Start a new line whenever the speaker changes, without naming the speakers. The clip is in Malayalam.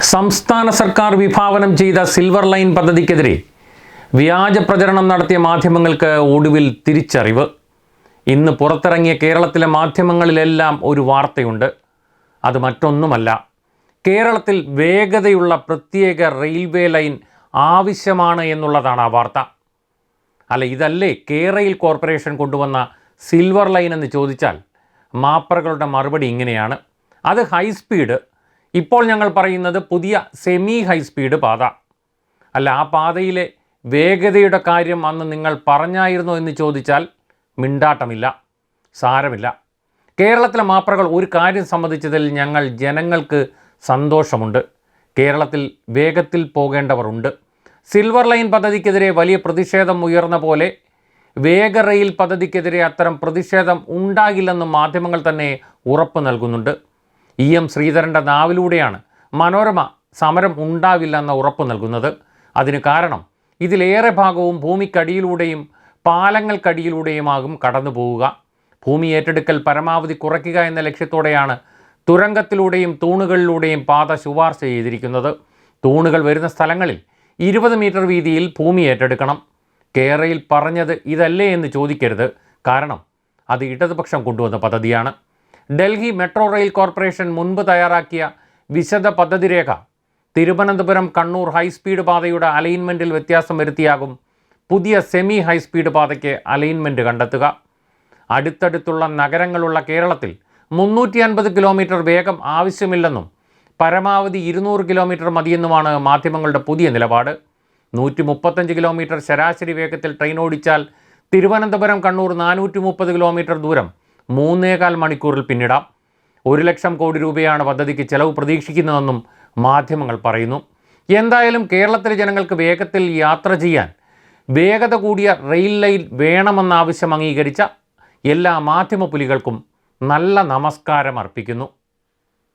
സംസ്ഥാന സർക്കാർ വിഭാവനം ചെയ്ത സിൽവർ ലൈൻ പദ്ധതിക്കെതിരെ വ്യാജ പ്രചരണം നടത്തിയ മാധ്യമങ്ങൾക്ക് ഒടുവിൽ തിരിച്ചറിവ്. ഇന്ന് പുറത്തിറങ്ങിയ കേരളത്തിലെ മാധ്യമങ്ങളിലെല്ലാം ഒരു വാർത്തയുണ്ട്. അത് മറ്റൊന്നുമല്ല. കേരളത്തിൽ വേഗതയുള്ള പ്രത്യേക റെയിൽവേ ലൈൻ ആവശ്യമാണ് എന്നുള്ളതാണ് ആ വാർത്ത. അല്ല ഇതല്ലേ കേരയിൽ കോർപ്പറേഷൻ കൊണ്ടുവന്ന സിൽവർ ലൈൻ എന്ന് ചോദിച്ചാൽ മാപ്പറകളുടെ മറുപടി ഇങ്ങനെയാണ്. അത് ഹൈസ്പീഡ് ഇപ്പോൾ ഞങ്ങൾ പറയുന്നത് പുതിയ സെമി ഹൈ സ്പീഡ് പാത. അല്ല ആ പാതയിലെ വേഗതയുടെ കാര്യം അന്ന് നിങ്ങൾ പറഞ്ഞായിരുന്നോ എന്ന് ചോദിച്ചാൽ മിണ്ടാട്ടമില്ല സാരമില്ല. കേരളത്തിലെ മാപ്രകൾ ഒരു കാര്യം സംബന്ധിച്ചതിൽ ഞങ്ങൾ ജനങ്ങൾക്ക് സന്തോഷമുണ്ട്. കേരളത്തിൽ വേഗത്തിൽ പോകേണ്ടവരുണ്ട്. സിൽവർ ലൈൻ പദ്ധതിക്കെതിരെ വലിയ പ്രതിഷേധം ഉയർന്ന പോലെ വേഗ റെയിൽ പദ്ധതിക്കെതിരെ അത്തരം പ്രതിഷേധം ഉണ്ടാകില്ലെന്നും മാധ്യമങ്ങൾ തന്നെ ഉറപ്പ് നൽകുന്നുണ്ട്. ഇ എം ശ്രീധരന്റെ നാവിലൂടെയാണ് മനോരമ സമരം ഉണ്ടാവില്ലെന്ന ഉറപ്പ് നൽകുന്നത്. അതിന് കാരണം ഇതിലേറെ ഭാഗവും ഭൂമിക്കടിയിലൂടെയും പാലങ്ങൾക്കടിയിലൂടെയുമാകും കടന്നു പോവുക ഭൂമി ഏറ്റെടുക്കൽ പരമാവധി കുറയ്ക്കുക എന്ന ലക്ഷ്യത്തോടെയാണ് തുരങ്കത്തിലൂടെയും തൂണുകളിലൂടെയും പാത ശുപാർശ ചെയ്തിരിക്കുന്നത്. തൂണുകൾ വരുന്ന സ്ഥലങ്ങളിൽ ഇരുപത് മീറ്റർ വീതിയിൽ ഭൂമി ഏറ്റെടുക്കണം. കേരയിൽ പറഞ്ഞത് ഇതല്ലേ എന്ന് ചോദിക്കരുത്. കാരണം അത് ഇടതുപക്ഷം കൊണ്ടുവന്ന പദ്ധതിയാണ്. ഡൽഹി മെട്രോ റെയിൽ കോർപ്പറേഷൻ മുൻപ് തയ്യാറാക്കിയ വിശദ പദ്ധതി രേഖ തിരുവനന്തപുരം കണ്ണൂർ ഹൈസ്പീഡ് പാതയുടെ അലൈൻമെന്റിൽ വ്യത്യാസം വരുത്തിയാകും പുതിയ സെമി ഹൈസ്പീഡ് പാതയ്ക്ക് അലൈൻമെന്റ് കണ്ടെത്തുക. അടുത്തടുത്തുള്ള നഗരങ്ങളുള്ള കേരളത്തിൽ മുന്നൂറ്റി അൻപത് കിലോമീറ്റർ വേഗം ആവശ്യമില്ലെന്നും പരമാവധി ഇരുന്നൂറ് കിലോമീറ്റർ മതിയെന്നുമാണ് മാധ്യമങ്ങളുടെ പുതിയ നിലപാട്. നൂറ്റി മുപ്പത്തഞ്ച് കിലോമീറ്റർ ശരാശരി വേഗത്തിൽ ട്രെയിൻ ഓടിച്ചാൽ തിരുവനന്തപുരം കണ്ണൂർ നാനൂറ്റി മുപ്പത് കിലോമീറ്റർ ദൂരം മൂന്നേകാൽ മണിക്കൂറിൽ പിന്നിടാം. ഒരു ലക്ഷം കോടി രൂപയാണ് പദ്ധതിക്ക് ചെലവ് പ്രതീക്ഷിക്കുന്നതെന്നും മാധ്യമങ്ങൾ പറയുന്നു. എന്തായാലും കേരളത്തിലെ ജനങ്ങൾക്ക് വേഗത്തിൽ യാത്ര ചെയ്യാൻ വേഗത കൂടിയ റെയിൽ ലൈൻ വേണമെന്ന ആവശ്യം അംഗീകരിച്ച എല്ലാ മാധ്യമ പുലികൾക്കും നല്ല നമസ്കാരം അർപ്പിക്കുന്നു.